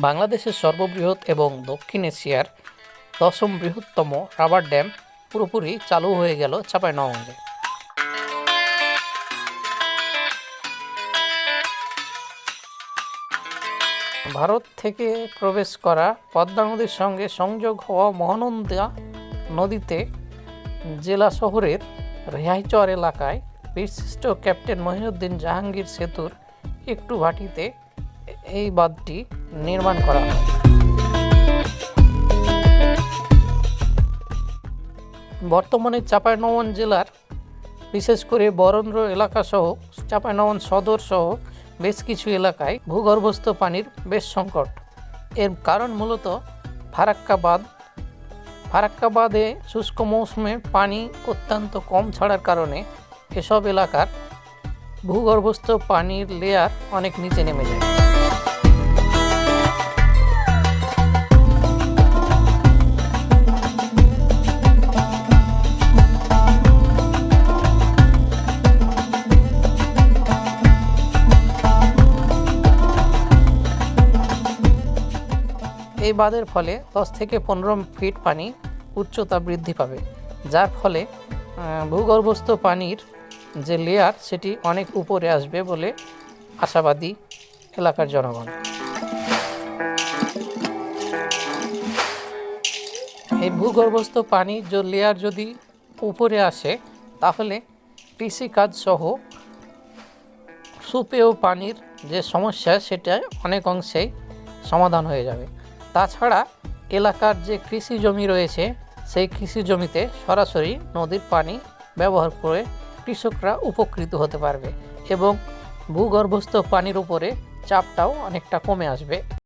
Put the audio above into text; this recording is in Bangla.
বাংলাদেশের সর্ববৃহৎ এবং দক্ষিণ এশিয়ার দশম বৃহত্তম রাবার ড্যাম পুরোপুরি চালু হয়ে গেল চাঁপাইনবাবগঞ্জে। ভারত থেকে প্রবেশ করা পদ্মা নদীর সঙ্গে সংযোগ হওয়া মহানন্দা নদীতে জেলা শহরের রেহাইচর এলাকায় বিশিষ্ট ক্যাপ্টেন মহিনুদ্দিন জাহাঙ্গীর সেতুর একটু ভাটিতে এই বাঁধটি নির্মাণ করা হয়। বর্তমানে চাঁপাইনবাবগঞ্জ জেলার বিশেষ করে বরেন্দ্র এলাকাসহ চাঁপাইনবাবগঞ্জ সদর সহ বেশ কিছু এলাকায় ভূগর্ভস্থ পানির বেশ সংকট। এর কারণ মূলত ফারাক্কা বাঁধ ফারাক্কা বাঁধে শুষ্ক মৌসুমে পানি অত্যন্ত কম ছাড়ার কারণে এসব এলাকার ভূগর্ভস্থ পানির লেয়ার অনেক নিচে নেমে যায়। এই বাঁধের ফলে দশ থেকে পনেরো ফিট পানি উচ্চতা বৃদ্ধি পাবে, যার ফলে ভূগর্ভস্থ পানির যে লেয়ার সেটি অনেক উপরে আসবে বলে আশাবাদী এলাকার জনগণ। এই ভূগর্ভস্থ পানির যে লেয়ার যদি উপরে আসে, তাহলে কৃষিকাজ সহ সুপেয় পানির যে সমস্যা, সেটা অনেক অংশেই সমাধান হয়ে যাবে। তাছাড়া এলাকার যে কৃষি জমি রয়েছে, সেই কৃষি জমিতে সরাসরি নদীর পানি ব্যবহার করে কৃষকরা উপকৃত হতে পারবে এবং ভূগর্ভস্থ পানির উপরে চাপটাও অনেকটা কমে আসবে।